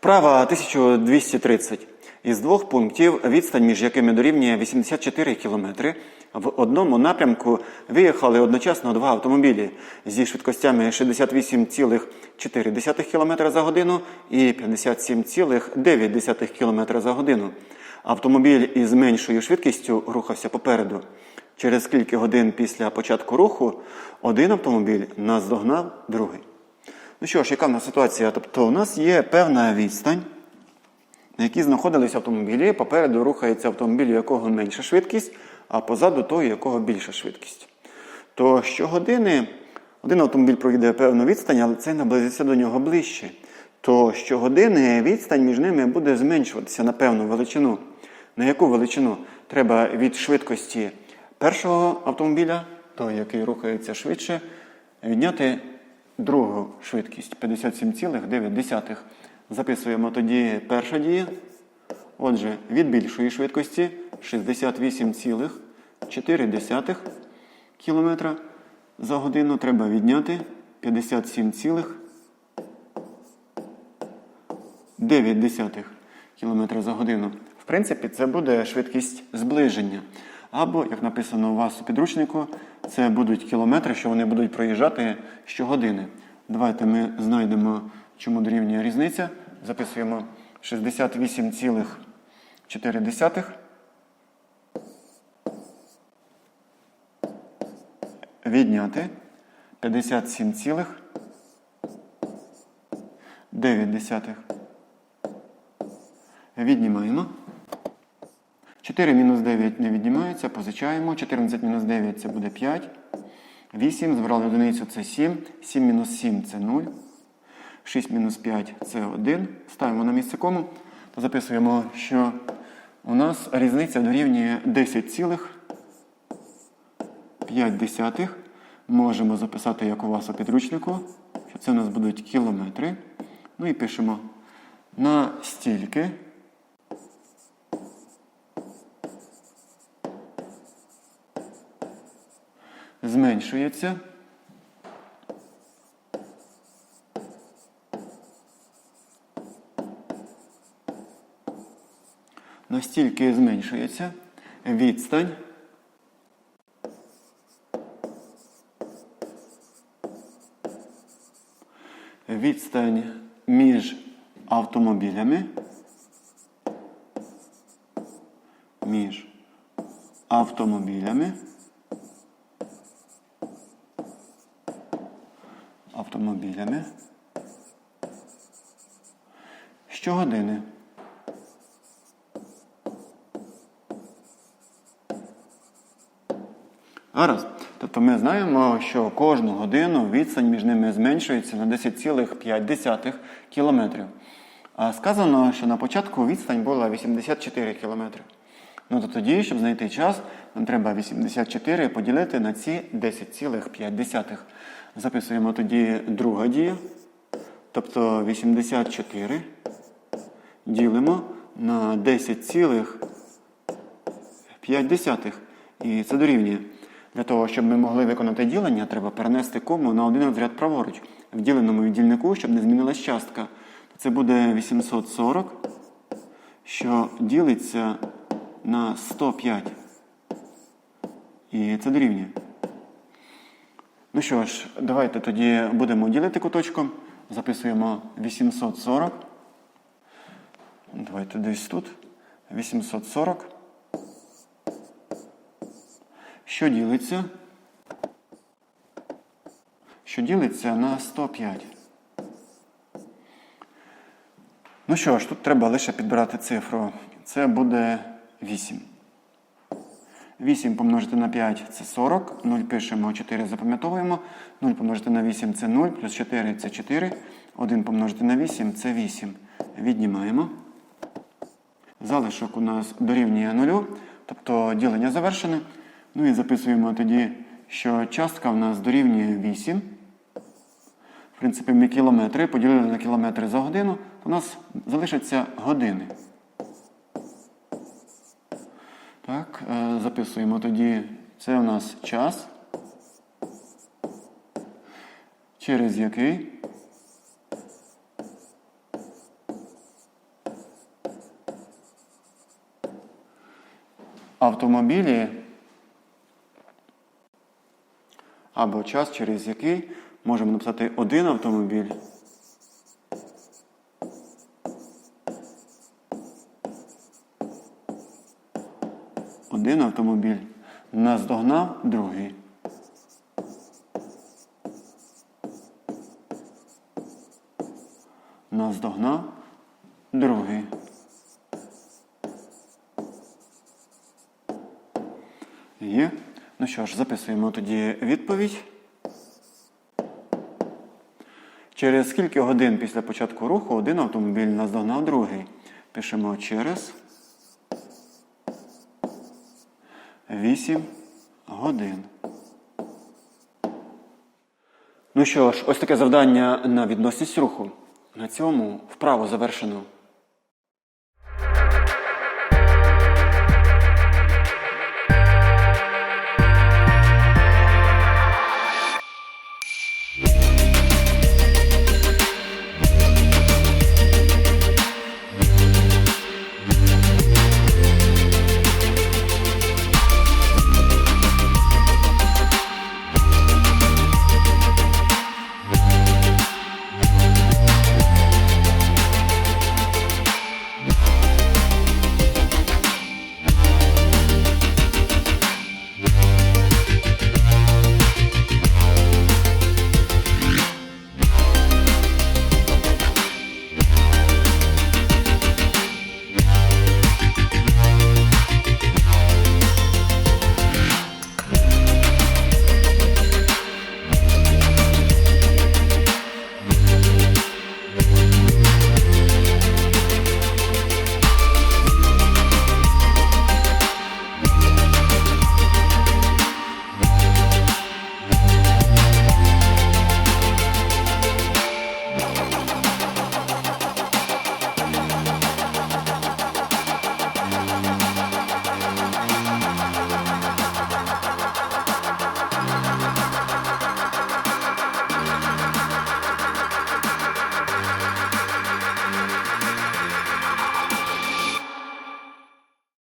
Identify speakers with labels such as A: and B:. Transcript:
A: Вправа 1230. Із двох пунктів, відстань між якими дорівнює 84 км, в одному напрямку виїхали одночасно два автомобілі зі швидкостями 68,4 км за годину і 57,9 км за годину. Автомобіль із меншою швидкістю рухався попереду. Через кілька годин після початку руху один автомобіль наздогнав другий. Ну що ж, яка в нас ситуація? Тобто, у нас є певна відстань, на якій знаходились автомобілі. Попереду рухається автомобіль, у якого менша швидкість, а позаду того, у якого більша швидкість. То щогодини один автомобіль пройде певну відстань, але цей наблизиться до нього ближче. То щогодини відстань між ними буде зменшуватися на певну величину. На яку величину треба від швидкості першого автомобіля, той, який рухається швидше, відняти другу швидкість 57,9. Записуємо тоді перша дія. Отже, від більшої швидкості 68,4 км за годину треба відняти 57,9 км за годину. В принципі, це буде швидкість зближення. Або, як написано у вас у підручнику, це будуть кілометри, що вони будуть проїжджати щогодини. Давайте ми знайдемо, чому дорівнює різниця. Записуємо 68,4. Відняти 57,9. Віднімаємо. 4 мінус 9 не віднімається, позичаємо. 14 мінус 9 це буде 5. 8, збирали одиницю це 7. 7 мінус 7 це 0. 6 мінус 5 це 1. Ставимо на місце кому. Записуємо, що у нас різниця дорівнює 10,5. Можемо записати, як у вас у підручнику, що це у нас будуть кілометри. Ну і пишемо на Зменшується. Настільки зменшується відстань. Відстань між автомобілями. Між автомобілями автомобілями щогодини. Гаразд. Тобто ми знаємо, що кожну годину відстань між ними зменшується на 10,5 кілометрів. А сказано, що на початку відстань була 84 кілометри. Ну то тоді, щоб знайти час, нам треба 84 поділити на ці 10,5. Записуємо тоді друга дія. Тобто 84 ділимо на 10,5. І це дорівнює. Для того, щоб ми могли виконати ділення, треба перенести кому на один розряд праворуч. В діленому віддільнику, щоб не змінилась частка. Це буде 840, що ділиться на 105. І це дорівнює. Ну що ж, давайте тоді будемо ділити куточком. Записуємо 840. Давайте десь тут. 840. Що ділиться? Що ділиться на 105. Ну що ж, тут треба лише підбирати цифру. Це буде 8. 8 помножити на 5 це 40. 0 пишемо, 4 запам'ятовуємо. 0 помножити на 8 це 0, плюс 4 це 4. 1 помножити на 8 це 8. Віднімаємо. Залишок у нас дорівнює 0, тобто ділення завершене. Ну і записуємо тоді, що частка в нас дорівнює 8. В принципі, ми кілометри поділили на кілометри за годину, у нас залишаться години. Так, е, записуємо тоді. Це у нас час, через який автомобілі або час, через який можемо написати один автомобіль. Один автомобіль наздогнав другий. Наздогнав другий. Є. Ну що ж, записуємо тоді відповідь. Через скільки годин після початку руху один автомобіль наздогнав другий? Пишемо через 8 годин. Ну що ж, ось таке завдання на відносність руху. На цьому вправо завершено.